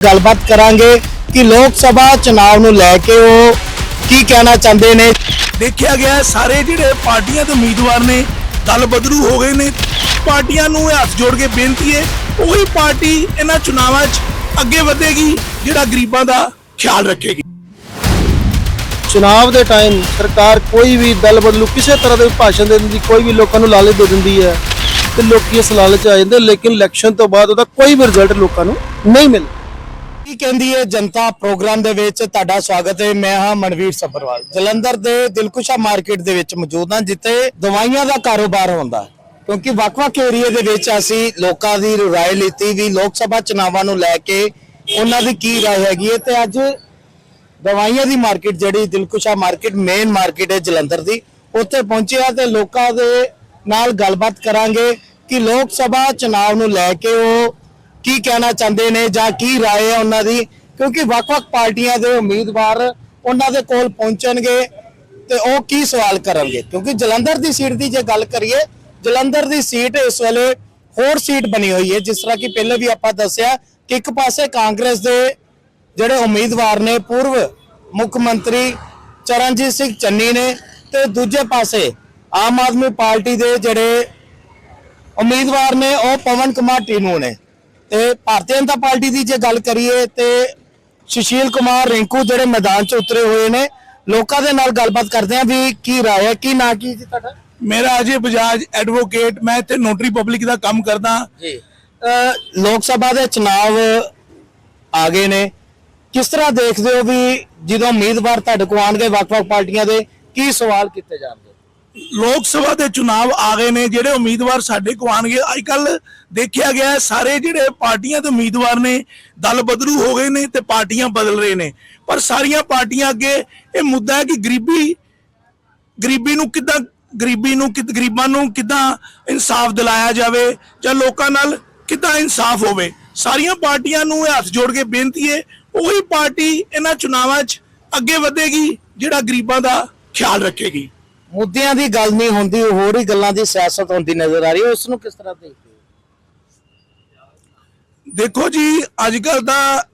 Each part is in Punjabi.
ਗੱਲਬਾਤ ਕਰਾਂਗੇ ਕਿ ਲੋਕ ਸਭਾ ਚੁਣਾਵ ਨੂੰ ਲੈ ਕੇ ਉਹ ਕੀ ਕਹਿਣਾ ਚਾਹੁੰਦੇ ਨੇ। ਦੇਖਿਆ ਗਿਆ ਸਾਰੇ ਜਿਹੜੇ ਪਾਰਟੀਆਂ ਦੇ ਉਮੀਦਵਾਰ ਨੇ ਦਲ ਬਦਲੂ ਹੋ ਗਏ ਨੇ ਪਾਰਟੀਆਂ ਨੂੰ ਹੱਥ ਜੋੜ ਕੇ ਬੇਨਤੀ ਹੈ ਉਹੀ ਪਾਰਟੀ ਇਹਨਾਂ ਚੁਣਾਵਾਂ 'ਚ ਅੱਗੇ ਵਧੇਗੀ ਜਿਹੜਾ ਗਰੀਬਾਂ ਦਾ ਖਿਆਲ ਰੱਖੇਗੀ। ਚੁਣਾਵ ਦੇ ਟਾਈਮ ਸਰਕਾਰ ਕੋਈ ਵੀ ਦਲ ਬਦਲੂ ਕਿਸੇ ਤਰ੍ਹਾਂ ਦੇ ਭਾਸ਼ਣ ਦੇ ਦਿੰਦੀ ਕੋਈ ਵੀ ਲੋਕਾਂ ਨੂੰ ਲਾਲਚ ਦੇ ਦਿੰਦੀ ਹੈ ਤੇ ਲੋਕੀ ਇਸ ਲਾਲਚ ਆ ਜਾਂਦੇ ਲੇਕਿਨ ਇਲੈਕਸ਼ਨ ਤੋਂ ਬਾਅਦ ਉਹਦਾ ਕੋਈ ਵੀ ਰਿਜ਼ਲਟ ਲੋਕਾਂ ਨੂੰ ਨਹੀਂ ਮਿਲਦਾ। ਕੀ ਕਹਿੰਦੀ ਹੈ ਜਨਤਾ ਪ੍ਰੋਗਰਾਮ ਦੇ ਵਿੱਚ? ਤੁਹਾਡਾ ਸਵਾਗਤ ਹੈ ਮੈਂ ਹਾਂ ਮਨਵੀਰ ਸੱਭਰਵਾਲ। ਜਲੰਧਰ ਦੇ ਦਿਲਕੁਸ਼ਾ ਮਾਰਕੀਟ ਦੇ ਵਿੱਚ ਮੌਜੂਦ ਹਾਂ, ਜਿੱਥੇ ਦਵਾਈਆਂ ਦਾ ਕਾਰੋਬਾਰ ਹੁੰਦਾ ਕਿਉਂਕਿ ਵੱਖ-ਵੱਖ ਏਰੀਆ ਦੇ ਵਿੱਚ ਅਸੀਂ ਲੋਕਾਂ ਦੀ ਰਾਏ ਲਿੱਤੀ ਵੀ ਲੋਕ ਸਭਾ ਚੁਣਾਵਾਂ ਨੂੰ ਲੈ ਕੇ ਉਹਨਾਂ ਦੀ ਕੀ ਰਾਏ ਹੈਗੀ ਹੈ ਤੇ ਅੱਜ ਦਵਾਈਆਂ ਦੀ ਮਾਰਕੀਟ, ਜਿਹੜੀ ਦਿਲਕੁਸ਼ਾ ਮਾਰਕੀਟ ਮੇਨ ਮਾਰਕੀਟ ਹੈ ਜਲੰਧਰ ਦੀ, ਉੱਥੇ ਪਹੁੰਚਿਆ ਤੇ ਲੋਕਾਂ ਦੇ ਨਾਲ ਗੱਲਬਾਤ ਕਰਾਂਗੇ ਕਿ ਲੋਕ ਸਭਾ ਚੁਣਾਵ ਨੂੰ ਲੈ ਕੇ ਉਹ ਕੀ ਕਹਿਣਾ ਚਾਹੁੰਦੇ ਨੇ ਜਾਂ ਕੀ ਰਾਏ ਹੈ ਉਹਨਾਂ ਦੀ? ਕਿਉਂਕਿ ਵੱਖ-ਵੱਖ ਪਾਰਟੀਆਂ ਦੇ ਉਮੀਦਵਾਰ ਉਹਨਾਂ ਦੇ ਕੋਲ ਪਹੁੰਚਣਗੇ ਤੇ ਉਹ ਕੀ ਸਵਾਲ ਕਰਨਗੇ? ਕਿਉਂਕਿ ਜਲੰਧਰ ਦੀ ਸੀਟ ਦੀ ਜੇ ਗੱਲ ਕਰੀਏ, ਜਲੰਧਰ ਦੀ ਸੀਟ ਇਸ ਵੇਲੇ ਹੋਰ ਸੀਟ ਬਣੀ ਹੋਈ ਹੈ, ਜਿਸ ਤਰ੍ਹਾਂ ਕਿ ਪਹਿਲੇ ਵੀ ਆਪਾਂ ਦੱਸਿਆ ਕਿ ਇੱਕ ਪਾਸੇ ਕਾਂਗਰਸ ਦੇ ਜਿਹੜੇ ਉਮੀਦਵਾਰ ਨੇ, ਪੂਰਵ ਮੁੱਖ ਮੰਤਰੀ ਚਰਨਜੀਤ ਸਿੰਘ ਚੰਨੀ ਨੇ ਤੇ ਦੂਜੇ ਪਾਸੇ ਆਮ ਆਦਮੀ ਪਾਰਟੀ ਦੇ ਜਿਹੜੇ ਉਮੀਦਵਾਰ ਨੇ, ਉਹ ਪਵਨ ਕੁਮਾਰ ਟੀਨੂ ਨੇ। ਤੇ ਭਾਰਤੀ ਜਨਤਾ ਪਾਰਟੀ ਦੀ ਜੇ ਗੱਲ ਕਰੀਏ ਤੇ ਸੁਸ਼ੀਲ ਕੁਮਾਰ ਰਿੰਕੂ ਜਿਹੜੇ ਮੈਦਾਨ 'ਚ ਉਤਰੇ ਹੋਏ ਨੇ ਲੋਕਾਂ ਦੇ ਨਾਲ ਗੱਲਬਾਤ ਕਰਦੇ ਆ ਵੀ ਕੀ ਰਾਏ ਹੈ ਕੀ ਨਾ ਕੀ ਜੀ ਤੁਹਾਡਾ? ਮੇਰਾ ਅਜੇ ਬਜਾਜ ਐਡਵੋਕੇਟ ਮੈਂ ਇੱਥੇ ਨੋਟਰੀ ਪਬਲਿਕ ਦਾ ਕੰਮ ਕਰਦਾ। ਜੀ। ਲੋਕ ਸਭਾ ਦੇ ਚੁਣਾਵ ਆ ਗਏ ਨੇ। ਕਿਸ ਤਰ੍ਹਾਂ ਦੇਖਦੇ ਹੋ ਵੀ ਜਦੋਂ ਉਮੀਦਵਾਰ ਤੁਹਾਡੇ ਕੋਲ ਆਣਗੇ ਵੱਖ-ਵੱਖ ਪਾਰਟੀਆਂ ਦੇ ਕੀ ਸਵਾਲ ਕੀਤੇ ਜਾਣਗੇ? ਲੋਕ ਸਭਾ ਦੇ ਚੁਣਾਵ ਆ ਗਏ ਨੇ, ਜਿਹੜੇ ਉਮੀਦਵਾਰ ਸਾਡੇ ਕੋ ਆਣਗੇ ਅੱਜ ਕੱਲ ਦੇਖਿਆ ਗਿਆ ਸਾਰੇ ਜਿਹੜੇ ਪਾਰਟੀਆਂ ਦੇ ਉਮੀਦਵਾਰ ਨੇ, ਦਲ ਬਦਲੂ ਹੋ ਗਏ ਨੇ ਤੇ ਪਾਰਟੀਆਂ ਬਦਲ ਰਹੇ ਨੇ। ਪਰ ਸਾਰੀਆਂ ਪਾਰਟੀਆਂ ਅੱਗੇ ਇਹ ਮੁੱਦਾ ਹੈ ਕਿ ਗਰੀਬੀ ਗਰੀਬੀ ਨੂੰ ਕਿੱਦਾਂ, ਗਰੀਬੀ ਨੂੰ ਕਿ ਗਰੀਬਾਂ ਨੂੰ ਕਿੱਦਾਂ ਇਨਸਾਫ ਦਿਲਾਇਆ ਜਾਵੇ ਜਾਂ ਲੋਕਾਂ ਨਾਲ ਕਿੱਦਾਂ ਇਨਸਾਫ ਹੋਵੇ। ਸਾਰੀਆਂ ਪਾਰਟੀਆਂ ਨੂੰ ਇਹ ਹੱਥ ਜੋੜ ਕੇ ਬੇਨਤੀ ਹੈ, ਉਹੀ ਪਾਰਟੀ ਇਹਨਾਂ ਚੁਣਾਵਾਂ 'ਚ ਅੱਗੇ ਵਧੇਗੀ, ਜਿਹੜਾ ਗਰੀਬਾਂ ਦਾ ਖਿਆਲ ਰੱਖੇਗੀ। ਮੁੱਦਿਆਂ ਦੀ ਗੱਲ ਨਹੀਂ ਹੁੰਦੀ ਹੋਰ ਹੀ ਗੱਲਾਂ ਦੀ ਸਿਆਸਤ ਹੁੰਦੀ ਨਜ਼ਰ ਆ ਰਹੀ ਹੈ। ਉਸ ਨੂੰ ਕਿਸ ਤਰ੍ਹਾਂ ਦੇਖਦੇ ਦੇਖੋ ਜੀ ਅੱਜ ਕੱਲ ਦਾ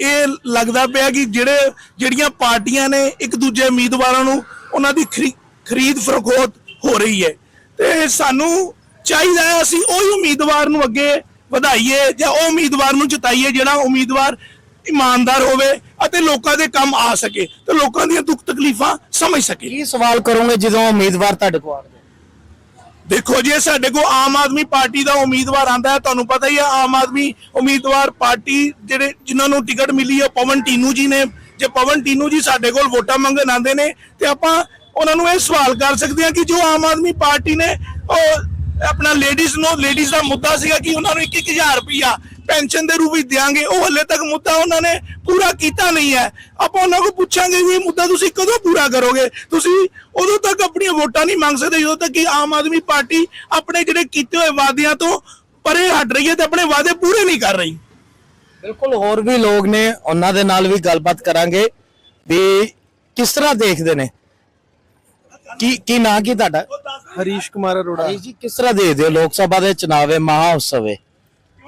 ਇਹ ਲੱਗਦਾ ਪਿਆ ਕਿ ਜਿਹੜੇ, ਜਿਹੜੀਆਂ ਪਾਰਟੀਆਂ ਨੇ ਇੱਕ ਦੂਜੇ ਉਮੀਦਵਾਰਾਂ ਨੂੰ, ਉਹਨਾਂ ਦੀ ਖਰੀ- ਖਰੀਦ ਫਰੋਖਤ ਹੋ ਰਹੀ ਹੈ। ਤੇ ਸਾਨੂੰ ਚਾਹੀਦਾ ਹੈ ਅਸੀਂ ਉਹ ਉਮੀਦਵਾਰ ਨੂੰ ਅੱਗੇ ਵਧਾਈਏ ਜਾਂ ਉਹ ਉਮੀਦਵਾਰ ਨੂੰ ਜਿਤਾਈਏ, ਜਿਹੜਾ ਉਮੀਦਵਾਰ ਇਮਾਨਦਾਰ ਹੋਵੇ ਅਤੇ ਲੋਕਾਂ ਦੇ ਕੰਮ ਆ ਸਕੇ ਤੇ ਲੋਕਾਂ ਦੀਆਂ ਦੁੱਖ ਤਕਲੀਫਾਂ ਸਮਝ ਸਕੇ। ਕੀ ਸਵਾਲ ਕਰੋਗੇ ਜਦੋਂ ਉਮੀਦਵਾਰ ਤੁਹਾਡੇ ਕੋਲ ਆਣਗੇ ਦੇਖੋ ਜੇ ਸਾਡੇ ਕੋਲ ਆਮ ਆਦਮੀ ਪਾਰਟੀ ਦਾ ਉਮੀਦਵਾਰ ਆਂਦਾ ਹੈ ਤੁਹਾਨੂੰ ਪਤਾ ਹੀ ਹੈ ਆਮ ਆਦਮੀ ਉਮੀਦਵਾਰ ਪਾਰਟੀ ਜਿਹੜੇ ਜਿਨ੍ਹਾਂ ਨੂੰ ਟਿਕਟ ਮਿਲੀ ਹੈ ਪਵਨ ਟੀਨੂ ਜੀ ਨੇ। ਜੇ ਪਵਨ ਟੀਨੂ ਜੀ ਸਾਡੇ ਕੋਲ ਵੋਟਾਂ ਮੰਗਣ ਆਂਦੇ ਨੇ ਤੇ ਆਪਾਂ ਉਹਨਾਂ ਨੂੰ ਇਹ ਸਵਾਲ ਕਰ ਸਕਦੇ ਹਾਂ ਕਿ ਜੋ ਆਮ ਆਦਮੀ ਪਾਰਟੀ ਨੇ ਉਹ ਆਪਣਾ ਲੇਡੀਜ਼ ਨੂੰ ਲੇਡੀਜ਼ ਦਾ ਮੁੱਦਾ ਸੀਗਾ ਕਿ ਉਹਨਾਂ ਨੂੰ 21000 ਰੁਪਇਆ ਪੈਨਸ਼ਨ ਦੇ ਰੂਪ ਵਿੱਚ ਦਿਆਂਗੇ ਉਹ ਹਲੇ ਤੱਕ ਮੁੱਦਾ ਉਹਨਾਂ ਨੇ ਪੂਰਾ ਕੀਤਾ ਨਹੀਂ ਹੈ। ਆਪਾਂ ਉਹਨਾਂ ਕੋਲ ਪੁੱਛਾਂਗੇ ਵੀ ਇਹ ਮੁੱਦਾ ਤੁਸੀਂ ਕਦੋਂ ਪੂਰਾ ਕਰੋਗੇ? ਤੁਸੀਂ ਉਦੋਂ ਤੱਕ ਆਪਣੀਆਂ ਵੋਟਾਂ ਨਹੀਂ ਮੰਗ ਸਕਦੇ ਜਦੋਂ ਤੱਕ ਕਿ ਆਮ ਆਦਮੀ ਪਾਰਟੀ ਆਪਣੇ ਜਿਹੜੇ ਕੀਤੇ ਹੋਏ ਵਾਅਦਿਆਂ ਤੋਂ ਪਰੇ ਹਟ ਰਹੀ ਹੈ ਤੇ ਆਪਣੇ ਵਾਅਦੇ ਪੂਰੇ ਨਹੀਂ ਕਰ ਰਹੀ। ਬਿਲਕੁਲ ਹੋਰ ਵੀ ਲੋਕ ਨੇ ਉਹਨਾਂ ਦੇ ਨਾਲ ਵੀ ਗੱਲਬਾਤ ਕਰਾਂਗੇ ਵੀ ਕਿਸ ਤਰ੍ਹਾਂ ਦੇਖਦੇ ਨੇ? ਕੀ ਕੀ ਨਾਂ ਕੀ ਤੁਹਾਡਾ? ਹਰੀਸ਼ ਕੁਮਾਰ ਅਰੋੜਾ। ਜੀ ਕਿਸ ਤਰ੍ਹਾਂ ਦੇਖਦੇ ਹੋ ਲੋਕ ਸਭਾ ਦੇ ਚੁਣਾਵ ਹੈ ਮਹਾ ਉਤਸਵ? ਹੈ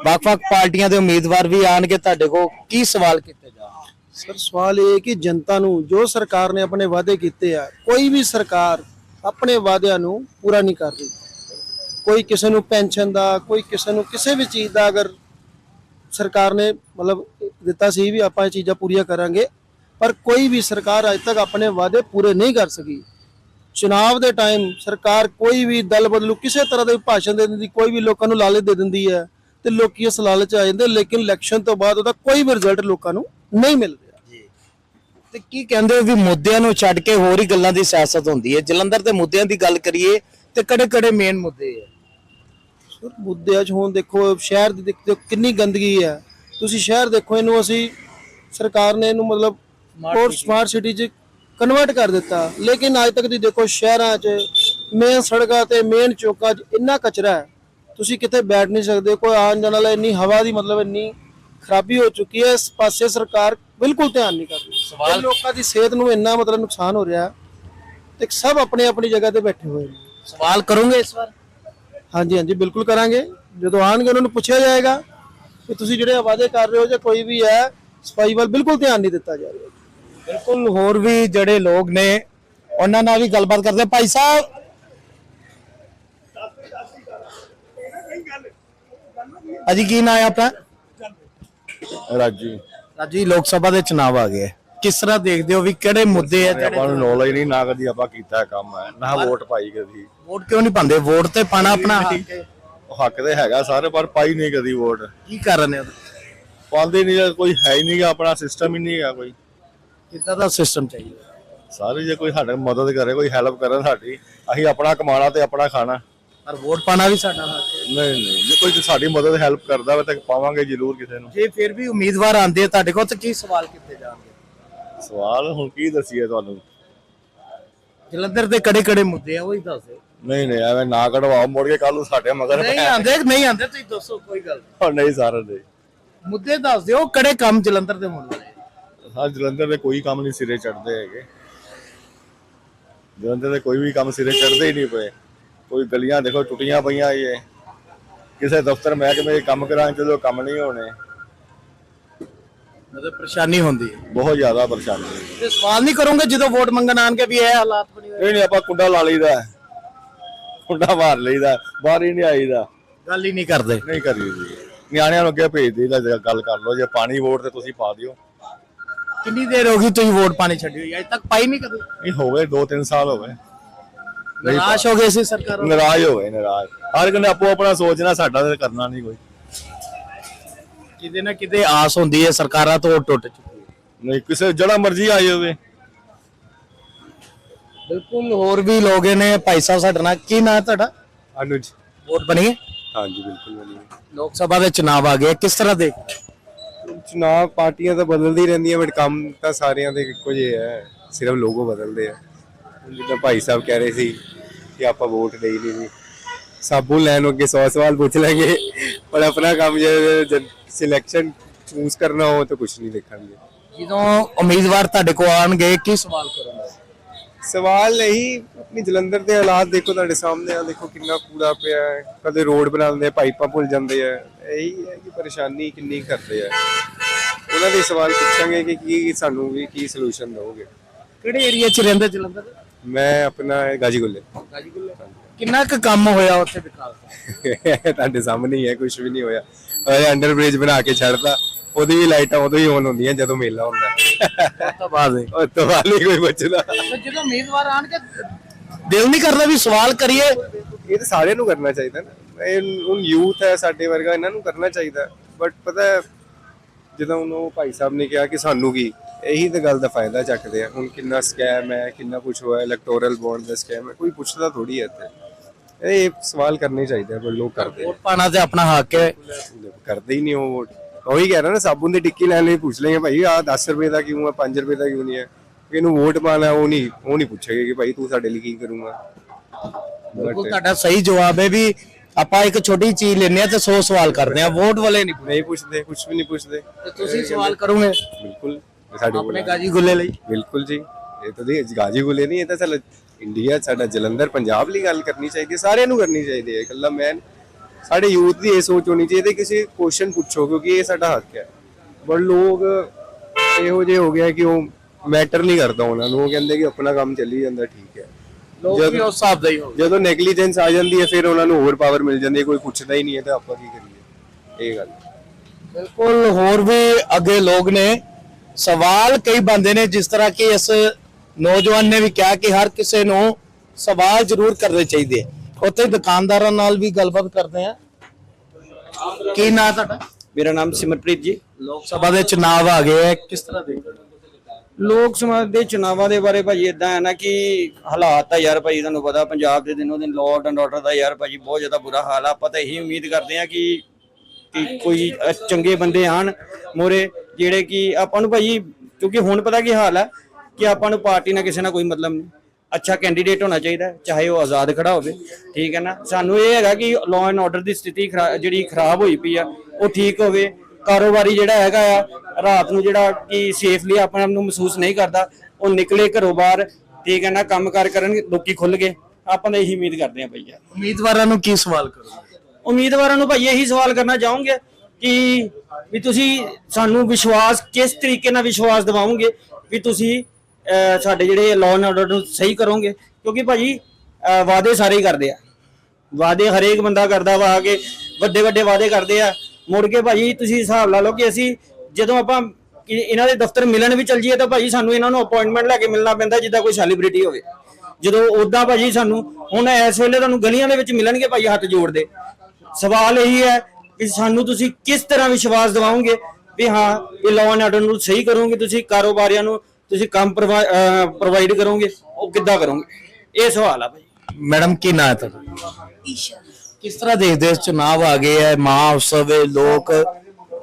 ਵੱਖ-ਵੱਖ ਪਾਰਟੀਆਂ ਦੇ ਉਮੀਦਵਾਰ ਵੀ ਆਣਗੇ ਤੁਹਾਡੇ ਕੋਲ ਕੀ ਸਵਾਲ ਕੀਤੇ ਜਾਣਗੇ ਸਰ, ਸਵਾਲ ਇਹ ਹੈ ਕਿ ਜਨਤਾ ਨੂੰ ਜੋ ਸਰਕਾਰ ਨੇ ਆਪਣੇ ਵਾਅਦੇ ਕੀਤੇ ਆ, ਕੋਈ ਵੀ ਸਰਕਾਰ ਆਪਣੇ ਵਾਅਦਿਆਂ ਨੂੰ ਪੂਰਾ ਨਹੀਂ ਕਰ ਰਹੀ। ਕੋਈ ਕਿਸੇ ਨੂੰ ਪੈਨਸ਼ਨ ਦਾ, ਕੋਈ ਕਿਸੇ ਨੂੰ ਕਿਸੇ ਵੀ ਚੀਜ਼ ਦਾ ਅਗਰ ਸਰਕਾਰ ਨੇ ਮਤਲਬ ਦਿੱਤਾ ਸੀ ਵੀ ਆਪਾਂ ਇਹ ਚੀਜ਼ਾਂ ਪੂਰੀਆਂ ਕਰਾਂਗੇ, ਪਰ ਕੋਈ ਵੀ ਸਰਕਾਰ ਅਜੇ ਤੱਕ ਆਪਣੇ ਵਾਅਦੇ ਪੂਰੇ ਨਹੀਂ ਕਰ ਸਕੀ। ਚੁਣਾਵ ਦੇ ਟਾਈਮ ਸਰਕਾਰ ਕੋਈ ਵੀ ਦਲ ਬਦਲੂ, ਕਿਸੇ ਤਰ੍ਹਾਂ ਦੇ ਭਾਸ਼ਣ ਦੇ ਦਿੰਦੀ, ਕੋਈ ਵੀ ਲੋਕਾਂ ਨੂੰ ਲਾਲਚ ਦੇ ਦਿੰਦੀ ਹੈ। ਤੇ ਲੋਕੀ ਇਸ ਲਾਲਚ 'ਚ ਆ ਜਾਂਦੇ ਲੇਕਿਨ ਇਲੈਕਸ਼ਨ ਤੋਂ ਬਾਅਦ ਉਹਦਾ ਕੋਈ ਵੀ ਰਿਜ਼ਲਟ ਲੋਕਾਂ ਨੂੰ ਨਹੀਂ ਮਿਲ ਰਿਹਾ। ਤੇ ਕੀ ਕਹਿੰਦੇ ਹੋ ਵੀ ਮੁੱਦਿਆਂ ਨੂੰ ਛੱਡ ਕੇ ਹੋਰ ਹੀ ਗੱਲਾਂ ਦੀ ਸਿਆਸਤ ਹੁੰਦੀ ਹੈ? ਜਲੰਧਰ ਦੇ ਮੁੱਦਿਆਂ ਦੀ ਗੱਲ ਕਰੀਏ ਤੇ ਕਿਹੜੇ-ਕਿਹੜੇ ਮੇਨ ਮੁੱਦੇ ਹੈ ਸਰ ਮੁੱਦੇ ਅੱਜ ਹੁਣ ਦੇਖੋ ਸ਼ਹਿਰ ਦੀ ਦੇਖੋ ਕਿੰਨੀ ਗੰਦਗੀ ਹੈ। ਤੁਸੀਂ ਸ਼ਹਿਰ ਦੇਖੋ ਇਹਨੂੰ ਅਸੀਂ ਸਰਕਾਰ ਨੇ ਇਹਨੂੰ ਮਤਲਬ ਹੋਰ ਸਮਾਰਟ ਸਿਟੀ 'ਚ ਕਨਵਰਟ ਕਰ ਦਿੱਤਾ। ਲੇਕਿਨ ਅੱਜ ਤੱਕ ਦੀ ਦੇਖੋ ਸ਼ਹਿਰਾਂ 'ਚ ਮੇਨ ਸੜਕਾਂ ਤੇ ਮੇਨ ਚੌਕਾਂ 'ਚ ਇੰਨਾ ਕਚਰਾ ਹੈ। ਤੁਸੀਂ ਕਿਤੇ ਬੈਠ ਨਹੀਂ ਸਕਦੇ ਕੋਈ ਆਉਣ ਜਾਣ ਵਾਲਾ ਇੰਨੀ ਹਵਾ ਦੀ ਮਤਲਬ ਇੰਨੀ ਖਰਾਬੀ ਹੋ ਚੁੱਕੀ ਹੈ ਇਸ ਪਾਸੇ ਸਰਕਾਰ ਬਿਲਕੁਲ ਧਿਆਨ ਨਹੀਂ ਕਰ ਰਹੀ। ਸਵਾਲ ਲੋਕਾਂ ਦੀ ਸਿਹਤ ਨੂੰ ਇੰਨਾ ਮਤਲਬ ਨੁਕਸਾਨ ਹੋ ਰਿਹਾ ਤੇ ਸਭ ਆਪਣੀ ਆਪਣੀ ਜਗ੍ਹਾ ਤੇ ਬੈਠੇ ਹੋਏ ਨੇ। ਸਵਾਲ ਕਰੋਗੇ ਇਸ ਵਾਰ? ਹਾਂਜੀ ਹਾਂਜੀ ਬਿਲਕੁਲ ਕਰਾਂਗੇ। ਜਦੋਂ ਆਣਗੇ ਉਹਨਾਂ ਨੂੰ ਪੁੱਛਿਆ ਜਾਏਗਾ ਕਿ ਤੁਸੀਂ ਜਿਹੜੇ ਵਾਅਦੇ ਕਰ ਰਹੇ ਹੋ ਜਾਂ ਕੋਈ ਵੀ ਹੈ ਸਫ਼ਾਈ ਵੱਲ ਬਿਲਕੁਲ ਧਿਆਨ ਨਹੀਂ ਦਿੱਤਾ ਜਾ ਰਿਹਾ। ਬਿਲਕੁਲ ਹੋਰ ਵੀ ਜਿਹੜੇ ਲੋਕ ਨੇ ਉਹਨਾਂ ਨਾਲ ਵੀ ਗੱਲਬਾਤ ਕਰਦੇ ਭਾਈ ਸਾਹਿਬ ਅਜੀ ਕੀ ਨਾਂ ਹੈ ਆਪਣਾ? ਰਾਜੀ। ਰਾਜੀ ਲੋਕ ਸਭਾ ਦੇ ਚੁਣਾਵ ਆ ਗਏ। ਕਿਸ ਤਰ੍ਹਾਂ ਦੇਖਦੇ ਹੋ ਵੀ ਕਿਹੜੇ ਮੁੱਦੇ ਆ ਆਪਾਂ ਜਿਹੜੇ ਨੂੰ ਨੌਲੇਜ ਨਹੀਂ ਨਾ ਕਦੀ ਆਪਾਂ ਕੀਤਾ ਕੰਮ ਹੈ ਨਾ ਵੋਟ ਪਾਈ ਕਦੀ। ਵੋਟ ਕਿਉਂ ਨਹੀਂ ਪਾਉਂਦੇ? ਵੋਟ ਤੇ ਪਾਣਾ ਆਪਣਾ ਹੱਕ ਹੈ। ਉਹ ਹੱਕ ਤੇ ਹੈਗਾ ਸਾਰੇ ਪਰ ਪਾਈ ਨਹੀਂ ਕਦੀ ਵੋਟ। ਕੀ ਕਾਰਨ ਹੈ? ਪਾਉਂਦੇ ਨਹੀਂ ਕੋਈ ਹੈ ਹੀ ਨਹੀਂਗਾ ਆਪਣਾ ਸਿਸਟਮ ਹੀ ਨਹੀਂ ਹੈਗਾ ਕੋਈ। ਕਿੱਦਾਂ ਦਾ ਸਿਸਟਮ ਚਾਹੀਦਾ? ਸਾਰੇ ਜੇ ਕੋਈ ਸਾਡੇ ਮਦਦ ਕਰੇ ਕੋਈ ਹੈਲਪ ਕਰਨ ਸਾਡੀ ਅਸੀਂ ਆਪਣਾ ਕਮਾਣਾ ਤੇ ਆਪਣਾ ਖਾਣਾ। ਪਰ ਵੋਟ ਪਾਣਾ ਵੀ ਸਾਡਾ ਹੱਕ ਹੈ। ਨਹੀਂ ਨਹੀਂ। ਜੇ ਕੋਈ ਸਾਡੀ ਮਦਦ ਹੈਲਪ ਕਰਦਾ ਵਾ ਤਾਂ ਪਾਵਾਂਗੇ ਜ਼ਰੂਰ ਕਿਸੇ ਨੂੰ। ਜੇ ਫਿਰ ਵੀ ਉਮੀਦਵਾਰ ਆਂਦੇ ਆ ਤੁਹਾਡੇ ਕੋਲ ਤਾਂ ਕੀ ਸਵਾਲ ਕੀਤੇ ਜਾਣਗੇ? ਸਵਾਲ ਹੁਣ ਕੀ ਦਸੀਏ ਤੁਹਾਨੂੰ? ਜਲੰਧਰ ਦੇ ਕਿਹੜੇ ਕਿਹੜੇ ਮੁੱਦੇ ਆ ਉਹ ਹੀ ਦੱਸ ਨਹੀਂ ਨਹੀਂ ਐਵੇਂ ਨਾ ਕਢਵਾਓ ਮੁੜ ਕੇ ਕੱਲ ਨੂੰ ਸਾਡੇ ਮਗਰ ਨਹੀਂ ਆਂਦੇ ਨਹੀਂ ਆਂਦੇ ਤੁਸੀਂ ਦੱਸੋ ਕੋਈ ਗੱਲ ਨਹੀਂ। ਉਹ ਨਹੀਂ ਸਾਰੇ ਦੇ। ਮੁੱਦੇ ਦੱਸ ਦਿਓ ਕਿਹੜੇ ਕੰਮ ਜਲੰਧਰ ਦੇ ਮੁੱਦੇ ਨੇ? ਹਾਂ ਜਲੰਧਰ ਦੇ ਕੋਈ ਕੰਮ ਨਹੀਂ ਸਿਰੇ ਚੜਦੇ ਹੈਗੇ। ਜਲੰਧਰ ਦੇ ਕੋਈ ਵੀ ਕੰਮ ਸਿਰੇ ਚੜਦੇ ਹੀ ਨਹੀਂ ਪਏ। ਕੋਈ ਗਲੀਆਂ ਦੇਖੋ ਟੁੱਟੀਆਂ ਪਈਆਂ ਇਹ। ਕਿਸੇ ਦਫ਼ਤਰ ਮਹਿਕਮੇ 'ਚ ਕੰਮ ਕਰਾਂ ਜਦੋਂ ਕੰਮ ਨਹੀਂ ਹੋਣੇ। ਮਤਲਬ ਪਰੇਸ਼ਾਨੀ ਹੁੰਦੀ ਹੈ। ਬਹੁਤ ਜ਼ਿਆਦਾ ਪਰੇਸ਼ਾਨੀ। ਹੈ। ਤੇ ਸਵਾਲ ਨਹੀਂ ਕਰੋਗੇ ਜਦੋਂ ਵੋਟ ਮੰਗਣ ਆਣਗੇ ਵੀ ਇਹ ਹਾਲਾਤ ਬਣੇ ਹੋਏ ਨਹੀਂ ਨਹੀਂ ਆਪਾਂ ਕੁੰਡਾ ਲਾ ਲਈਦਾ ਹੈ। ਕੁੰਡਾ ਮਾਰ ਲਈਦਾ ਬਾਹਰ ਹੀ ਨਹੀਂ ਆਈਦਾ। ਗੱਲ ਹੀ ਨਹੀਂ ਕਰਦੇ। ਨਹੀਂ ਕਰੀ ਦੀ ਨਿਆਣਿਆਂ ਨੂੰ ਅੱਗੇ ਭੇਜ ਦੇਈਦਾ ਜੇ ਗੱਲ ਕਰ ਲਓ ਜੇ ਪਾਣੀ ਵੋਟ ਤੇ ਤੁਸੀਂ ਪਾ ਦਿਓ। ਕਿੰਨੀ ਦੇਰ ਹੋ ਗਈ ਤੁਸੀਂ ਵੋਟ ਪਾਣੀ ਛੱਡੀ ਹੋਈ? ਅਜੇ ਤੱਕ ਪਾਈ ਨਹੀਂ ਕਦੇ? ਇਹ ਹੋ ਗਏ 2-3 ਸਾਲ ਹੋ ਗਏ ਨਿਰਾਸ਼ ਹੋ ਗਏ ਸੀ ਸਰਕਾਰ ਨਾਰਾਜ਼ ਹੋ ਗਏ ਨਾਰਾਜ਼ ਹਰ ਕਹਿੰਦੇ ਆਪੋ ਆਪਣਾ ਸੋਚਣਾ ਸਾਡਾ ਤੇ ਕਰਨਾ ਨਹੀਂ ਕੋਈ। ਕਿਤੇ ਨਾ ਕਿਤੇ ਆਸ ਹੁੰਦੀ ਹੈ ਸਰਕਾਰਾਂ ਤੋਂ ਟੁੱਟ ਚੁੱਕੀ ਨਹੀਂ ਕਿਸੇ ਜਿਹੜਾ ਮਰਜ਼ੀ ਆ ਜਾਵੇ ਬਿਲਕੁਲ ਹੋਰ ਵੀ ਲੋਕ ਨੇ ਭਾਈ ਸਾਹਿਬ ਸਾਡੇ ਨਾਲ। ਕੀ ਨਾਂ ਤੁਹਾਡਾ? ਅਨੁਜ। ਵੋਟ ਬਣੀ ਹੈ? ਹਾਂਜੀ ਬਿਲਕੁਲ ਵਧੀਆ ਲੋਕ ਸਭਾ ਦੇ ਚੁਣਾਵ ਆ ਗਏ ਕਿਸ ਤਰ੍ਹਾਂ ਦੇਖ? ਚੁਣਾਵ ਪਾਰਟੀਆਂ ਤਾਂ ਬਦਲਦੀ ਰਹਿੰਦੀਆਂ ਬਟ ਕੰਮ ਤਾਂ ਸਾਰਿਆਂ ਦੇ ਇੱਕੋ ਜਿਹੇ ਹੈ। ਸਿਰਫ ਲੋਗੋ ਬਦਲਦੇ ਆ। ਜਿੱਦਾਂ ਭਾਈ ਸਾਹਿਬ ਕਹਿ ਰਹੇ ਸੀ ਕਿ ਆਪਾਂ ਵੋਟ ਦੇ ਹੀ ਨਹੀਂ ਜੀ। ਸਾਬੂ ਲੈਣ ਅੱਗੇ 100 ਸਵਾਲ ਪੁੱਛ ਲਾਂਗੇ ਪਰ ਆਪਣਾ ਕੰਮ ਜੇ ਸਿਲੈਕਸ਼ਨ ਚੂਜ਼ ਕਰਨਾ ਹੋ ਤਾਂ ਕੁਝ ਨਹੀਂ ਦੇਖਣਗੇ। ਜਦੋਂ ਉਮੀਦਵਾਰ ਤੁਹਾਡੇ ਕੋਲ ਆਣਗੇ ਕੀ ਸਵਾਲ ਕਰੋਗੇ? ਸਵਾਲ ਨਹੀਂ ਆਪਣੀ ਜਲੰਧਰ ਦੇ ਹਾਲਾਤ ਦੇਖੋ ਤੁਹਾਡੇ ਸਾਹਮਣੇ ਆ ਦੇਖੋ ਕਿੰਨਾ ਕੂੜਾ ਪਿਆ ਹੈ ਕਦੇ ਰੋਡ ਬਣਾਉਂਦੇ ਆ, ਪਾਈਪਾਂ ਭੁੱਲ ਜਾਂਦੇ ਆ। ਇਹੀ ਹੈ ਕਿ ਪਰੇਸ਼ਾਨੀ ਕਿੰਨੀ ਕਰਦੇ ਆ। ਉਹਨਾਂ ਦੇ ਸਵਾਲ ਪੁੱਛਾਂਗੇ ਕਿ ਕੀ ਸਾਨੂੰ ਵੀ ਕੀ ਸੋਲੂਸ਼ਨ ਦਿਓਗੇ। ਕਿਹੜੇ ਏਰੀਆ 'ਚ ਰਹਿੰਦੇ ਜਲੰਧਰ? ਮੈਂ ਆਪਣਾ ਗਾਜੀਗੁੱਲੇ। ਕਿੰਨਾ ਕੁ ਕੰਮ ਹੋਇਆ ਉੱਥੇ ਵਿਕਾਸ ਦਾ? ਤੁਹਾਡੇ ਸਾਹਮਣੇ ਹੀ ਹੈ ਕੁਝ ਵੀ ਨਹੀਂ ਹੋਇਆ। ਅਰੇ ਅੰਡਰ ਬ੍ਰਿਜ ਬਣਾ ਕੇ ਛੱਡਤਾ। ਉਹਦੀ ਵੀ ਲਾਈਟਾਂ ਉਦੋਂ ਹੀ ਔਨ ਹੁੰਦੀਆਂ ਜਦੋਂ ਮੇਲਾ ਹੁੰਦਾ। ਤੋਂ ਬਾਅਦ ਹੀ। ਉਸ ਤੋਂ ਬਾਅਦ ਨਹੀਂ ਕੋਈ ਬਚਦਾ ਜਦੋਂ ਉਮੀਦਵਾਰ ਆਣਗੇ ਦਿਲ ਨਹੀਂ ਕਰਦਾ ਵੀ ਸਵਾਲ ਕਰੀਏ। ਇਹ ਤਾਂ ਸਾਰਿਆਂ ਨੂੰ ਕਰਨਾ ਚਾਹੀਦਾ ਨਾ। ਇਹ ਹੁਣ ਯੂਥ ਹੈ ਸਾਡੇ ਵਰਗਾ ਇਹਨਾਂ ਨੂੰ ਕਰਨਾ ਚਾਹੀਦਾ। ਬਟ ਪਤਾ ਹੈ, ਜਦੋਂ ਉਹ ਭਾਈ ਸਾਹਿਬ ਨੇ ਕਿਹਾ ਕਿ ਸਾਨੂੰ ਕੀ ਇਹੀ ਤਾਂ ਗੱਲ ਦਾ ਫਾਇਦਾ ਚੱਕਦੇ ਆ। ਹੁਣ ਕਿੰਨਾ ਸਕੈਮ ਹੈ ਕਿੰਨਾ ਕੁਝ ਹੋਇਆ ਇਲੈਕਟੋਰਲ ਬੌਂਡ ਦਾ ਸਕੈਮ ਹੈ ਕੋਈ ਪੁੱਛਦਾ ਥੋੜੀ ਹੈ ਇੱਥੇ। ਇਹ ਸਵਾਲ ਕਰਨੇ ਚਾਹੀਦੇ ਆ ਪਰ ਲੋਕ ਕਰਦੇ ਵੋਟ ਪਾਣਾ ਤੇ ਆਪਣਾ ਹੱਕ ਹੈ। ਕਰਦੇ ਹੀ ਨਹੀਂ ਉਹ ਵੋਟ। ਉਹੀ ਕਹਿ ਰਿਹਾ ਨਾ ਸਾਬੂਨ ਦੀ ਟਿੱਕੀ ਲੈਣ ਲਈ ਪੁੱਛ ਲੈਂਗੇ ਭਾਈ ਆ 10 ਰੁਪਏ ਦਾ ਕਿਉਂ ਹੈ 5 ਰੁਪਏ ਦਾ ਕਿਉਂ ਨਹੀਂ ਹੈ ਇਹਨੂੰ ਵੋਟ ਪਾਣਾ ਉਹ ਨਹੀਂ ਉਹ ਨਹੀਂ ਪੁੱਛੇਗਾ ਕਿ ਭਾਈ ਤੂੰ ਸਾਡੇ ਲਈ ਕੀ ਕਰੂੰਗਾ। ਬਿਲਕੁਲ ਤੁਹਾਡਾ ਸਹੀ ਜਵਾਬ ਹੈ ਵੀ ਆਪਾਂ ਇੱਕ ਛੋਟੀ ਚੀਜ਼ ਲੈਨੇ ਆ ਤੇ 100 ਸਵਾਲ ਕਰਦੇ ਆ ਵੋਟ ਵਾਲੇ ਨਹੀਂ ਨਹੀਂ ਪੁੱਛਦੇ ਕੁਝ ਵੀ ਨਹੀਂ ਪੁੱਛਦੇ। ਤੇ ਤੁਸੀਂ ਸਵਾਲ ਕਰੋਗੇ। ਬਿਲਕੁਲ। ਸਾਡੇ ਕੋਲ ਆਪਣੇ ਗਾਜੀ ਗੁੱਲੇ ਲਈ? ਬਿਲਕੁਲ ਜੀ। ਇਹ ਤਾਂ ਦੀ ਗਾਜੀ ਗੁਲੇ ਨਹੀਂ ਇਹ ਤਾਂ ਸਾਡਾ ਇੰਡੀਆ ਸਾਡਾ ਜਲੰਧਰ ਪੰਜਾਬ ਲਈ ਗੱਲ ਕਰਨੀ ਚਾਹੀਦੀ ਹੈ ਸਾਰਿਆਂ ਨੂੰ ਕਰਨੀ ਚਾਹੀਦੀ ਹੈ ਇਕੱਲਾ ਮੈਂ। ਸਾਡੇ ਯੂਥ ਦੀ ਇਹ ਸੋਚ ਹੋਣੀ ਚਾਹੀਦੀ ਹੈ ਕਿਸੇ ਕੁਐਸਚਨ ਪੁੱਛੋ ਕਿਉਂਕਿ ਇਹ ਸਾਡਾ ਹੱਕ ਹੈ। ਬਟ ਲੋਕ ਇਹੋ ਜਿਹੇ ਹੋ ਗਿਆ ਕਿ ਉਹ ਮੈਟਰ ਨਹੀਂ ਕਰਦਾ ਉਹਨਾਂ ਨੂੰ ਉਹ ਕਹਿੰਦੇ ਕਿ ਆਪਣਾ ਕੰਮ ਚੱਲੀ ਜਾਂਦਾ ਠੀਕ ਹੈ। ਲੋਕ ਵੀ ਉਸ ਹਿਸਾਬ ਦਾ ਹੀ ਹੋ ਜਦੋਂ ਨੈਗਲੀਜੈਂਸ ਆ ਜਾਂਦੀ ਹੈ ਫਿਰ ਉਹਨਾਂ ਨੂੰ ਹੋਰ ਪਾਵਰ ਮਿਲ ਜਾਂਦੀ ਹੈ ਕੋਈ ਪੁੱਛਦਾ ਹੀ ਨਹੀਂ ਹੈ ਤਾਂ ਆਪਾਂ ਕੀ ਕਰੀਏ। ਇਹ ਗੱਲ। ਬਿਲਕੁਲ ਹੋਰ ਵੀ ਅੱਗੇ ਲੋਕ ਨੇ ਸਵਾਲ ਕਈ ਬੰਦੇ ਨੇ ਜਿਸ ਤਰ੍ਹਾਂ ਕਿ ਇਸ ਨੌਜਵਾਨ ਨੇ ਵੀ ਕਿਹਾ ਕਿ ਹਰ ਕਿਸੇ ਨੂੰ ਸਵਾਲ ਜ਼ਰੂਰ ਕਰਨੇ ਚਾਹੀਦੇ ਆ। ਉੱਥੇ ਦੁਕਾਨਦਾਰਾਂ ਨਾਲ ਵੀ ਗੱਲਬਾਤ ਕਰਦੇ ਆ। ਕੀ ਨਾਂ ਤੁਹਾਡਾ? ਮੇਰਾ ਨਾਮ ਸਿਮਰਪ੍ਰੀਤ ਜੀ। ਲੋਕ ਸਭਾ ਦੇ ਚੁਣਾਵ ਆ ਗਏ ਆ ਕਿਸ ਤਰ੍ਹਾਂ ਦੇਖਦੇ ਹੋ? ਲੋਕ ਸਮਾਜ ਦੇ ਚੁਣਾਵਾਂ ਦੇ ਬਾਰੇ ਭਾਜੀ ਇਦਾਂ ਹੈ ਨਾ ਕਿ ਹਾਲਾਤ ਤਾਂ ਯਾਰ ਭਾਜੀ ਤੁਹਾਨੂੰ ਪਤਾ ਪੰਜਾਬ ਦੇ ਦਿਨੋਂ ਦਿਨ ਲਾਅ ਐਂਡ ਆਰਡਰ ਦਾ ਯਾਰ ਭਾਜੀ ਬਹੁਤ ਜ਼ਿਆਦਾ ਬੁਰਾ ਹਾਲ ਆ। ਆਪਾਂ ਤਾਂ ਇਹੀ ਉਮੀਦ ਕਰਦੇ ਆ ਕਿ ਕਿ ਕੋਈ ਚੰਗੇ ਬੰਦੇ ਆਣ ਮੋਰੇ। ਜਿਹੜੇ ਕਿ ਆਪਾਂ ਨੂੰ ਭਾਜੀ ਕਿਉਂਕਿ ਹੁਣ ਪਤਾ ਕੀ ਹਾਲ ਹੈ ਕਿ ਆਪਾਂ ਨੂੰ ਪਾਰਟੀ ਨਾਲ ਕਿਸੇ ਨਾਲ ਕੋਈ ਮਤਲਬ ਨਹੀਂ। ਅੱਛਾ ਕੈਂਡੀਡੇਟ ਹੋਣਾ ਚਾਹੀਦਾ ਚਾਹੇ ਉਹ ਆਜ਼ਾਦ ਖੜਾ ਹੋਵੇ ਠੀਕ ਹੈ ਨਾ? ਸਾਨੂੰ ਇਹ ਹੈਗਾ ਕਿ ਲਾਅ ਐਂਡ ਆਰਡਰ ਦੀ ਸਥਿਤੀ ਜਿਹੜੀ ਖਰਾਬ ਹੋਈ ਪਈ ਆ ਉਹ ਠੀਕ ਹੋਵੇ। ਕਾਰੋਬਾਰੀ ਜਿਹੜਾ ਹੈਗਾ ਆ ਰਾਤ ਨੂੰ ਜਿਹੜਾ ਕਿ ਸੇਫਲੀ ਆਪਣੇ ਆਪ ਨੂੰ ਮਹਿਸੂਸ ਨਹੀਂ ਕਰਦਾ ਉਹ ਨਿਕਲੇ ਘਰੋਂ ਬਾਹਰ ਠੀਕ ਹੈ ਨਾ? ਕੰਮਕਾਰ ਕਰਨ ਲੋਕੀ ਖੁੱਲ ਗਏ। ਆਪਾਂ ਤਾਂ ਇਹੀ ਉਮੀਦ ਕਰਦੇ ਆ ਭਈਆ ਉਮੀਦਵਾਰਾਂ ਨੂੰ ਕੀ ਸਵਾਲ ਕਰੋਗੇ? ਉਮੀਦਵਾਰਾਂ ਨੂੰ ਭਾਈ ਇਹੀ ਸਵਾਲ ਕਰਨਾ ਚਾਹੋਗੇ ਕਿ ਵੀ ਤੁਸੀਂ ਸਾਨੂੰ ਵਿਸ਼ਵਾਸ ਕਿਸ ਤਰੀਕੇ ਨਾਲ ਵਿਸ਼ਵਾਸ ਦਿਵਾਓਗੇ ਵੀ ਤੁਸੀਂ ਅਹ, ਸਾਡੇ ਜਿਹੜੇ ਲਾਅ ਐਂਡ ਆਰਡਰ ਨੂੰ ਸਹੀ ਕਰੋਗੇ? ਕਿਉਂਕਿ ਭਾਜੀ ਵਾਅਦੇ ਸਾਰੇ ਹੀ ਕਰਦੇ ਆ। ਵਾਅਦੇ ਹਰੇਕ ਬੰਦਾ ਕਰਦਾ ਵਾ ਆ ਕੇ ਵੱਡੇ ਵੱਡੇ ਵਾਅਦੇ ਕਰਦੇ ਆ। ਮੁੜ ਕੇ ਭਾਜੀ ਤੁਸੀਂ ਹਿਸਾਬ ਲਾ ਲਓ ਕਿ ਅਸੀਂ ਜਦੋਂ ਆਪਾਂ ਇਹਨਾਂ ਦੇ ਦਫ਼ਤਰ ਮਿਲਣ ਵੀ ਚੱਲ ਜਾਈਏ ਤਾਂ ਭਾਜੀ ਸਾਨੂੰ ਇਹਨਾਂ ਨੂੰ ਅਪਾਇੰਟਮੈਂਟ ਲੈ ਕੇ ਮਿਲਣਾ ਪੈਂਦਾ ਜਿੱਦਾਂ ਕੋਈ ਸੈਲੀਬ੍ਰਿਟੀ ਹੋਵੇ। ਜਦੋਂ ਉਦਾਂ ਭਾਜੀ ਸਾਨੂੰ ਹੁਣ ਇਸ ਵੇਲੇ ਤੁਹਾਨੂੰ ਗਲੀਆਂ ਦੇ ਵਿੱਚ ਮਿਲਣਗੇ ਭਾਜੀ ਹੱਥ ਜੋੜਦੇ। ਸਵਾਲ ਇਹੀ ਹੈ ਕਿ ਸਾਨੂੰ ਤੁਸੀਂ ਕਿਸ ਤਰ੍ਹਾਂ ਵਿਸ਼ਵਾਸ ਦਿਵਾਓਗੇ? ਵੀ ਹਾਂ ਇਹ ਲਾਅ ਐਂਡ ਆਰਡਰ ਨੂੰ ਸਹੀ ਕਰੋਗੇ ਤੁਸੀਂ ਕਾਰੋਬਾਰੀਆਂ ਨੂੰ ਤੁਸੀਂ ਕੰਮ ਪ੍ਰੋਵਾਈਡ ਕਰੋਗੇ ਉਹ ਕਿੱਦਾਂ ਕਰੋਗੇ? ਇਹ ਸਵਾਲ ਆ ਭਾਜੀ ਮੈਡਮ ਕੀ ਨਾਂ ਹੈ ਤੁਹਾਡਾ? ਈਸ਼ਾ ਕਿਸ ਤਰ੍ਹਾਂ ਦੇਖਦੇ ਹੋ ਚੁਣਾਵ ਆ ਗਏ ਹੈ ਮਹਾ ਉਤਸਵ ਹੈ ਲੋਕ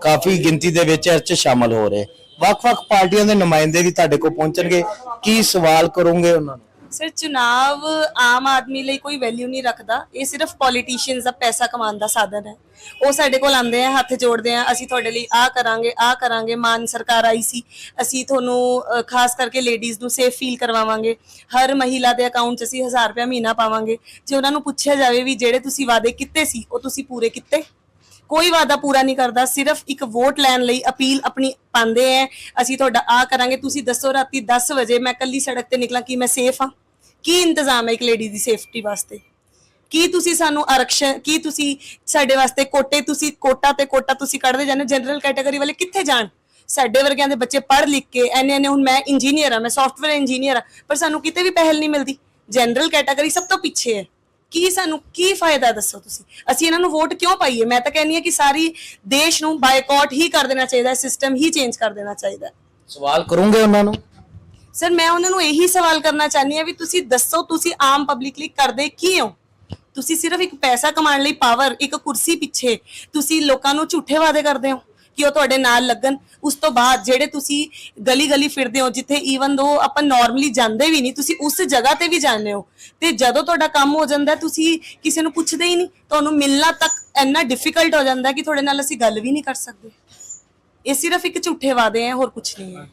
ਕਾਫੀ ਗਿਣਤੀ ਦੇ ਵਿੱਚ ਇਸ 'ਚ ਸ਼ਾਮਲ ਹੋ ਰਹੇ। ਵੱਖ-ਵੱਖ ਪਾਰਟੀਆਂ ਦੇ ਨੁਮਾਇੰਦੇ ਵੀ ਤੁਹਾਡੇ ਕੋਲ ਪਹੁੰਚਣਗੇ। ਕੀ ਸਵਾਲ ਕਰੋਗੇ ਉਹਨਾਂ ਨੂੰ? ਸਰ ਚੁਣਾਵ ਆਮ ਆਦਮੀ ਲਈ ਕੋਈ ਵੈਲਿਊ ਨਹੀਂ ਰੱਖਦਾ। ਇਹ ਸਿਰਫ ਪੋਲੀਟੀਸ਼ੀਅਨਸ ਦਾ ਪੈਸਾ ਕਮਾਉਣ ਦਾ ਸਾਧਨ ਹੈ। ਉਹ ਸਾਡੇ ਕੋਲ ਆਉਂਦੇ ਆ ਹੱਥ ਜੋੜਦੇ ਆ ਅਸੀਂ ਤੁਹਾਡੇ ਲਈ ਆਹ ਕਰਾਂਗੇ ਆਹ ਕਰਾਂਗੇ ਮਾਨ ਸਰਕਾਰ ਆਈ ਸੀ ਅਸੀਂ ਤੁਹਾਨੂੰ ਅ, ਖਾਸ ਕਰਕੇ ਲੇਡੀਜ਼ ਨੂੰ ਸੇਫ ਫੀਲ ਕਰਵਾਵਾਂਗੇ। ਹਰ ਮਹਿਲਾ ਦੇ ਅਕਾਊਂਟ 'ਚ ਅਸੀਂ 1000 ਰੁਪਏ ਮਹੀਨਾ ਪਾਵਾਂਗੇ। ਜੇ ਉਹਨਾਂ ਨੂੰ ਪੁੱਛਿਆ ਜਾਵੇ ਵੀ ਜਿਹੜੇ ਤੁਸੀਂ ਵਾਅਦੇ ਕੀਤੇ ਸੀ ਉਹ ਤੁਸੀਂ ਪੂਰੇ ਕੀਤੇ? ਕੋਈ ਵਾਅਦਾ ਪੂਰਾ ਨਹੀਂ ਕਰਦਾ ਸਿਰਫ ਇੱਕ ਵੋਟ ਲੈਣ ਲਈ ਅਪੀਲ ਆਪਣੀ ਪਾਉਂਦੇ ਐ ਅਸੀਂ ਤੁਹਾਡਾ ਆ ਕਰਾਂਗੇ ਤੁਸੀਂ ਦੱਸੋ ਰਾਤੀ 10 ਵਜੇ ਮੈਂ ਕੱਲੀ ਸੜਕ ਤੇ ਨਿਕਲਾਂ ਕਿ ਮੈਂ ਸੇਫ ਹਾਂ ਕੀ ਇੰਤਜ਼ਾਮ ਹੈ ਇੱਕ ਲੇਡੀ ਦੀ ਸੇਫਟੀ ਵਾਸਤੇ? ਕੀ ਤੁਸੀਂ ਸਾਨੂੰ ਆਰਕਸ਼ਣ ਕੀ ਤੁਸੀਂ ਸਾਡੇ ਵਾਸਤੇ ਕੋਟੇ ਤੁਸੀਂ ਕੋਟਾ ਤੇ ਕੋਟਾ ਤੁਸੀਂ ਕੱਢਦੇ ਜਾਂਦੇ ਜਨਰਲ ਕੈਟਾਗਰੀ ਵਾਲੇ ਕਿੱਥੇ ਜਾਣ? ਸਾਡੇ ਵਰਗਿਆਂ ਦੇ ਬੱਚੇ ਪੜ੍ਹ ਲਿਖ ਕੇ, ਐਨੇ ਐਨੇ ਹੁਣ ਮੈਂ ਇੰਜੀਨੀਅਰ ਆ ਮੈਂ ਸੌਫਟਵੇਅਰ ਇੰਜੀਨੀਅਰ ਆ ਪਰ ਸਾਨੂੰ ਕਿਤੇ ਵੀ ਪਹਿਲ ਨਹੀਂ ਮਿਲਦੀ। ਜਨਰਲ ਕੈਟਾਗਰੀ ਸਭ ਤੋਂ ਪਿੱਛੇ ਹੈ। ਕੀ ਸਾਨੂੰ ਕੀ ਫਾਇਦਾ ਦੱਸੋ ਤੁਸੀਂ? ਅਸੀਂ ਇਹਨਾਂ ਨੂੰ ਵੋਟ ਕਿਉਂ ਪਾਈਏ? ਮੈਂ ਤਾਂ ਕਹਿੰਨੀ ਆ ਕਿ ਸਾਰੀ ਦੇਸ਼ ਨੂੰ ਬਾਈਕਾਟ ਹੀ ਕਰ ਦੇਣਾ ਚਾਹੀਦਾ ਸਿਸਟਮ ਹੀ ਚੇਂਜ ਕਰ ਦੇਣਾ ਚਾਹੀਦਾ ਸਵਾਲ ਕਰੋਗੇ ਉਹਨਾਂ ਨੂੰ। ਸਰ ਮੈਂ ਉਹਨਾਂ ਨੂੰ ਇਹੀ ਸਵਾਲ ਕਰਨਾ ਚਾਹੁੰਦੀ ਆ ਵੀ ਤੁਸੀਂ ਦੱਸੋ, ਤੁਸੀਂ ਆਮ ਪਬਲਿਕ ਲਈ ਕਰਦੇ ਕੀ ਹੋ? ਤੁਸੀਂ ਸਿਰਫ ਇੱਕ ਪੈਸਾ ਕਮਾਉਣ ਲਈ ਪਾਵਰ ਇੱਕ ਕੁਰਸੀ ਪਿੱਛੇ ਤੁਸੀਂ ਲੋਕਾਂ ਨੂੰ ਝੂਠੇ ਵਾਅਦੇ ਕਰਦੇ ਹੋ ਕਿ ਉਹ ਤੁਹਾਡੇ ਨਾਲ ਲੱਗਣ। ਉਸ ਤੋਂ ਬਾਅਦ ਜਿਹੜੇ ਤੁਸੀਂ ਗਲੀ ਗਲੀ ਫਿਰਦੇ ਹੋ, ਜਿੱਥੇ ਈਵਨ ਦੋ ਆਪਾਂ ਨਾਰਮਲੀ ਜਾਂਦੇ ਵੀ ਨਹੀਂ, ਤੁਸੀਂ ਉਸ ਜਗ੍ਹਾ ਤੇ ਵੀ ਜਾਂਦੇ ਹੋ ਤੇ ਜਦੋਂ ਤੁਹਾਡਾ ਕੰਮ ਹੋ ਜਾਂਦਾ, ਤੁਸੀਂ ਕਿਸੇ ਨੂੰ ਪੁੱਛਦੇ ਹੀ ਨਹੀਂ। ਤੁਹਾਨੂੰ ਮਿਲਣਾ ਤੱਕ ਇੰਨਾ ਡਿਫਿਕਲਟ ਹੋ ਜਾਂਦਾ ਕਿ ਤੁਹਾਡੇ ਨਾਲ ਅਸੀਂ ਗੱਲ ਵੀ ਨਹੀਂ ਕਰ ਸਕਦੇ। ਇਹ ਸਿਰਫ ਇੱਕ ਝੂਠੇ ਵਾਅਦੇ ਹੈ, ਹੋਰ ਕੁਝ ਨਹੀਂ ਹੈ।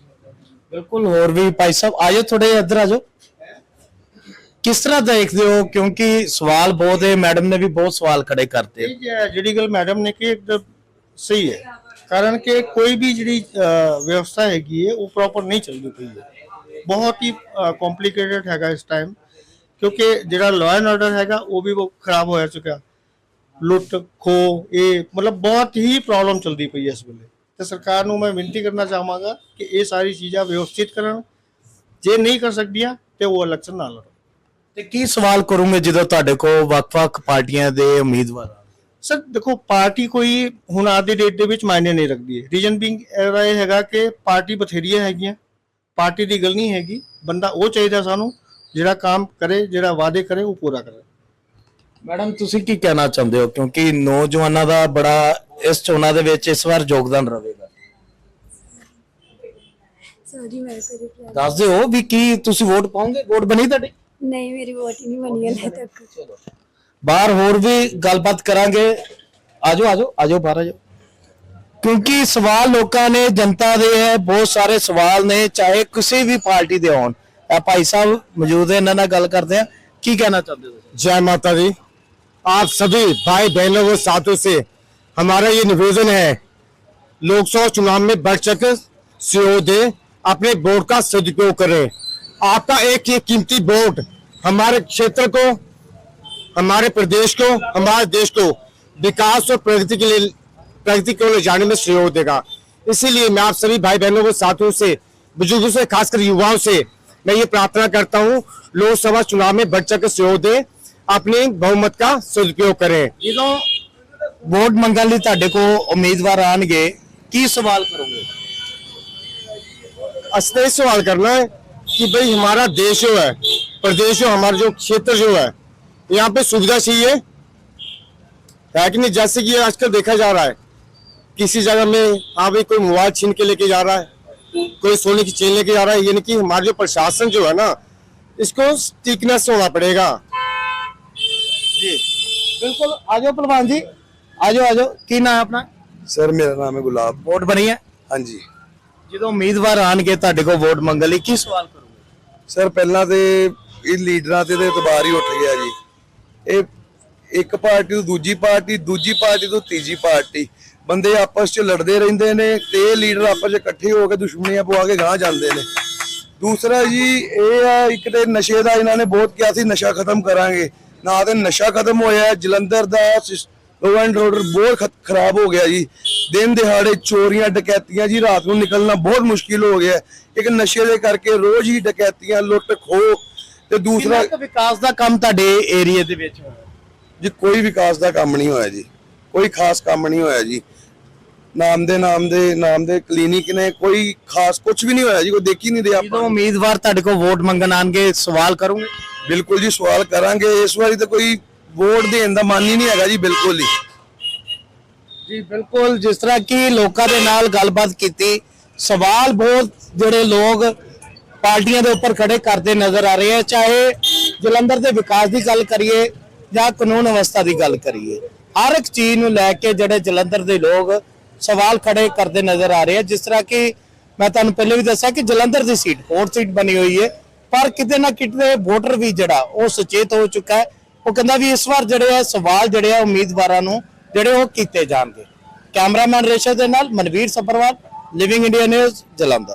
ਬਿਲਕੁਲ, ਹੋਰ ਵੀ ਭਾਈ ਸਾਹਿਬ, ਆਜੋ ਥੋੜੇ ਇੱਧਰ ਆਜੋ। ਕਿਸ ਤਰ੍ਹਾਂ ਦੇਖਦੇ ਹੋ? ਕਿਉਂਕਿ ਸਵਾਲ ਬਹੁਤ ਹੈ, ਮੈਡਮ ਨੇ ਵੀ ਬਹੁਤ ਸਵਾਲ ਖੜੇ ਕਰਤੇ। ਇਹ ਜ- ਜਿਹੜੀ ਗੱਲ ਮੈਡਮ ਨੇ ਕਿ ਇੱਕਦਮ ਸਹੀ ਹੈ। ਕਾਰਨ ਕਿ ਕੋਈ ਵੀ ਜਿਹੜੀ ਵਿਵਸਥਾ ਹੈਗੀ ਹੈ, ਉਹ ਪ੍ਰੋਪਰ ਨਹੀਂ ਚੱਲਦੀ ਪਈ ਹੈ। ਬਹੁਤ ਹੀ ਕੰਪਲਿਕੇਟਡ ਹੈਗਾ ਇਸ ਟਾਈਮ ਕਿਉਂਕਿ ਜਿਹੜਾ ਲਾਅ ਐਂਡ ਆਰਡਰ ਹੈਗਾ, ਉਹ ਵੀ ਖਰਾਬ ਹੋਇਆ ਚੁੱਕਿਆ। ਲੁੱਟ ਖੋ ਇਹ ਮਤਲਬ ਬਹੁਤ ਹੀ ਪ੍ਰੋਬਲਮ ਚੱਲਦੀ ਪਈ ਹੈ ਇਸ ਵੇਲੇ। ਤੇ ਸਰਕਾਰ ਨੂੰ ਮੈਂ ਬੇਨਤੀ ਕਰਨਾ ਚਾਹਾਂਗਾ ਕਿ ਇਹ ਸਾਰੀ ਚੀਜ਼ਾਂ ਵਿਵਸਥਿਤ ਕਰਨ। ਜੇ ਨਹੀਂ ਕਰ ਸਕਦੀਆਂ ਤੇ ਉਹ ਇਲੈਕਸ਼ਨ ਨਾ ਲੜੋ। ਤੇ ਕੀ ਸਵਾਲ ਕਰੋਗੇ ਜਦੋਂ ਤੁਹਾਡੇ ਕੋਲ ਵੱਖ-ਵੱਖ ਪਾਰਟੀਆਂ ਦੇ ਉਮੀਦਵਾਰ? ਸਰ ਦੇਖੋ ਪਾਰਟੀ ਕੋਈ ਹੁਣ ਅੱਜ ਦੀ ਡੇਟ ਦੇ ਵਿੱਚ ਮਾਇਨੇ ਨਹੀਂ ਰੱਖਦੀ। ਹੈ ਰੀਜਨ ਬਿੰਗ ਇਹ ਹੈਗਾ ਕਿ ਪਾਰਟੀ ਬਥੇਰੀਆਂ ਹੈਗੀਆਂ। ਪਾਰਟੀ ਦੀ ਗੱਲ ਨਹੀਂ ਹੈਗੀ। ਬੰਦਾ ਉਹ ਚਾਹੀਦਾ ਸਾਨੂੰ ਜਿਹੜਾ ਕੰਮ ਕਰੇ ਜਿਹੜਾ ਵਾਅਦੇ ਕਰੇ ਉਹ ਪੂਰਾ ਕਰੇ। ਮੈਡਮ ਤੁਸੀਂ ਕੀ ਕਹਿਣਾ ਚਾਹੁੰਦੇ ਹੋ? ਕਿਉਂਕਿ ਨੌਜਵਾਨਾਂ ਦਾ ਬੜਾ ਇਸ ਚੋਣਾਂ ਦੇ ਵਿੱਚ ਇਸ ਵਾਰ ਯੋਗਦਾਨ ਰਹੇਗਾ ਸੌਰੀ ਮੈਂ ਕਰੀ plan- ਦੱਸ ਦਿਓ ਵੀ ਕੀ ਤੁਸੀਂ ਵੋਟ ਪਾਓਗੇ ਵੋਟ ਬਣੀ ਤੁਹਾਡੀ ਨਹੀਂ ਮੇਰੀ ਵੋਟ ਹੀ ਨਹੀਂ ਬਣੀ ਹਲੇ ਤੱਕ ਬਾਹਰ ਹੋਰ ਵੀ ਗੱਲਬਾਤ ਕਰਾਂਗੇ ਆਜੋ ਆਜੋ ਆਜੋ ਬਾਹਰ ਆਜੋ ਕਿਉਂਕਿ ਸਵਾਲ ਲੋਕਾਂ ਨੇ ਜਨਤਾ ਦੇ ਹੈ ਬਹੁਤ ਸਾਰੇ ਸਵਾਲ ਨੇ ਚਾਹੇ ਕਿਸੇ ਵੀ ਪਾਰਟੀ ਦੇ ਹੋਣ ਇਹ ਭਾਈ ਸਾਹਿਬ ਮੌਜੂਦ ਹੈ ਇਹਨਾਂ ਨਾਲ ਗੱਲ ਕਰਦੇ ਆ ਕੀ ਕਹਿਣਾ ਚਾਹੁੰਦੇ ਹੋ जय माता दी आप सभी भाई बहनों व साथों से हमारा ये निवेदन है, लोकसभा चुनाव में बढ़ चढ़ दे, अपने वोट का सदुपयोग करें। आपका एक ये कीमती वोट हमारे क्षेत्र को, हमारे प्रदेश को, हमारे देश को विकास और प्रगति के लिए, प्रगति को ले जाने में सहयोग देगा। इसीलिए मैं आप सभी भाई बहनों व साथियों से, बुज़ुर्गों से, खासकर युवाओं से मैं ये प्रार्थना करता हूँ, लोकसभा चुनाव में बढ़ चढ़ सहयोग दें, अपने बहुमत का सदुपयोग करें। ਵੋਟ ਮੰਗਣ ਲਈ ਤੁਹਾਡੇ ਕੋਲ ਉਮੀਦਵਾਰ ਆਣਗੇ ਕੀ ਸਵਾਲ ਕਰੋਗੇ असली सवाल करना है कि भाई हमारा देश जो है प्रदेश जो हमारा जो क्षेत्र जो है यहाँ पे सुविधा चाहिए है कि नहीं जैसे कि आजकल देखा जा रहा है किसी जगह में हाँ भाई कोई मोबाइल छीन के लेके जा रहा है कोई सोने की चेन लेके जा रहा है यानी कि हमारा जो प्रशासन जो है ना इसको स्टिकनेस होना पड़ेगा ਬਿਲਕੁਲ ਆਜੋ ਪਹਿਲਵਾਨ ਜੀ ਆਜੋ ਆਜੋ। ਕੀ ਨਾਮ ਹੈ ਆਪਣਾ? ਸਰ ਮੇਰਾ ਨਾਮ ਹੈ ਗੁਲਾਬ। ਵੋਟ ਬਣੀ ਹੈ? ਹਾਂਜੀ। ਜਦੋਂ ਉਮੀਦਵਾਰ ਆਣਗੇ ਤੁਹਾਡੇ ਕੋਲ ਵੋਟ ਮੰਗਣ ਲਈ ਕੀ ਸਵਾਲ ਕਰੋਗੇ? ਸਰ ਪਹਿਲਾਂ ਤੇ ਇਹ ਲੀਡਰਾਂ ਤੇ ਤੇ ਇਤਬਾਰ ਹੀ ਉੱਠ ਗਿਆ ਜੀ। ਇਹ ਇੱਕ ਪਾਰਟੀ ਤੋਂ ਦੂਜੀ ਪਾਰਟੀ ਦੂਜੀ ਪਾਰਟੀ ਤੋਂ ਤੀਜੀ ਪਾਰਟੀ। ਬੰਦੇ ਆਪਸ 'ਚ ਲੜਦੇ ਰਹਿੰਦੇ ਨੇ ਤੇ ਇਹ ਲੀਡਰ ਆਪਸ 'ਚ ਇਕੱਠੇ ਹੋ ਕੇ ਦੁਸ਼ਮਣੀਆਂ ਪਵਾ ਕੇ ਗਾਂਹ ਜਾਂਦੇ ਨੇ। ਦੂਸਰਾ ਜੀ ਇਹ ਆ ਇੱਕ ਤੇ ਨਸ਼ੇ ਦਾ ਇਹਨਾਂ ਨੇ ਬਹੁਤ ਕਿਹਾ ਸੀ ਨਸ਼ਾ ਖਤਮ ਕਰਾਂਗੇ। ਨਾ ਤੇ ਨਸ਼ਾ ਖਤਮ ਹੋਇਆ ਜਲੰਧਰ ਦਾ ਐਂਡ ਆਰਡਰ ਬਹੁਤ ਖ- ਖਰਾਬ ਹੋ ਗਿਆ ਜੀ। ਦਿਨ ਦਿਹਾੜੇ ਚੋਰੀਆਂ ਡਕੈਤੀਆਂ ਜੀ ਰਾਤ ਨੂੰ ਨਿਕਲਣਾ ਬਹੁਤ ਮੁਸ਼ਕਿਲ ਹੋ ਗਿਆ। ਇੱਕ ਨਸ਼ੇ ਦੇ ਕਰਕੇ ਰੋਜ਼ ਹੀ ਡਕੈਤੀਆਂ ਲੁੱਟ ਖੋਹ ਤੇ ਦੂਸਰਾ ਵਿਕਾਸ ਦਾ ਕੰਮ ਤੁਹਾਡੇ ਏਰੀਆ ਦੇ ਵਿੱਚ ਹੋਇਆ? ਜੀ ਕੋਈ ਵਿਕਾਸ ਦਾ ਕੰਮ ਨਹੀਂ ਹੋਇਆ ਜੀ। ਕੋਈ ਖਾਸ ਕੰਮ ਨਹੀਂ ਹੋਇਆ ਜੀ। ਨਾਮ ਦੇ ਨਾਮ ਦੇ ਨਾਮ ਦੇ ਕਲੀਨਿਕ ਨੇ ਕੋਈ ਖਾਸ ਕੁਝ ਵੀ ਨਹੀਂ ਹੋਇਆ ਜੀ ਕੋਈ ਦੇਖ ਨਹੀਂ ਰਿਹਾ ਜਦੋਂ ਉਮੀਦਵਾਰ ਤੁਹਾਡੇ ਕੋਲ ਵੋਟ ਮੰਗਣ ਆਣਗੇ ਸਵਾਲ ਕਰੋਗੇ? ਬਿਲਕੁਲ ਜੀ ਸਵਾਲ ਕਰਾਂਗੇ। ਇਸ ਵਾਰੀ ਤਾਂ ਕੋਈ ਵੋਟ ਦੇਣ ਦਾ ਮਨ ਹੀ ਨਹੀਂ ਹੈਗਾ ਜੀ, ਬਿਲਕੁਲ ਹੀ। ਜੀ, ਬਿਲਕੁਲ, ਜਿਸ ਤਰ੍ਹਾਂ ਕਿ ਲੋਕਾਂ ਦੇ ਨਾਲ ਗੱਲਬਾਤ ਕੀਤੀ, ਸਵਾਲ ਬਹੁਤ ਜਿਹੜੇ ਲੋਕ ਪਾਰਟੀਆਂ ਦੇ ਉੱਪਰ ਖੜੇ ਕਰਦੇ ਨਜ਼ਰ ਆ ਰਹੇ ਆ, ਚਾਹੇ ਜਲੰਧਰ ਦੇ ਵਿਕਾਸ ਦੀ ਗੱਲ ਕਰੀਏ ਜਾਂ ਕਾਨੂੰਨ ਅਵਸਥਾ ਦੀ ਗੱਲ ਕਰੀਏ, ਹਰ ਇੱਕ ਚੀਜ਼ ਨੂੰ ਲੈ ਕੇ ਜਿਹੜੇ ਜਲੰਧਰ ਦੇ ਲੋਕ ਸਵਾਲ ਖੜੇ ਕਰਦੇ ਨਜ਼ਰ ਆ ਰਹੇ ਆ, ਜਿਸ ਤਰ੍ਹਾਂ ਕਿ ਮੈਂ ਤੁਹਾਨੂੰ ਪਹਿਲੇ ਵੀ ਦੱਸਿਆ ਕਿ ਜਲੰਧਰ ਦੀ ਸੀਟ, ਹੋਰ ਸੀਟ ਬਣੀ ਹੋਈ ਹੈ, ਪਰ ਕਿਤੇ ਨਾ ਕਿਤੇ ਵੋਟਰ ਵੀ ਜਿਹੜਾ, ਉਹ ਸੁਚੇਤ ਹੋ ਚੁੱਕਾ ਹੈ। ਉਹ ਕਹਿੰਦਾ ਵੀ ਇਸ ਵਾਰ ਜਿਹੜੇ ਆ ਸਵਾਲ ਜਿਹੜੇ ਆ ਉਮੀਦਵਾਰਾਂ ਨੂੰ ਜਿਹੜੇ ਉਹ ਕੀਤੇ ਜਾਣਗੇ। ਕੈਮਰਾਮੈਨ ਰੇਸ਼ਾ ਦੇ ਨਾਲ Manveer Sabharwal living India news Jalandhar.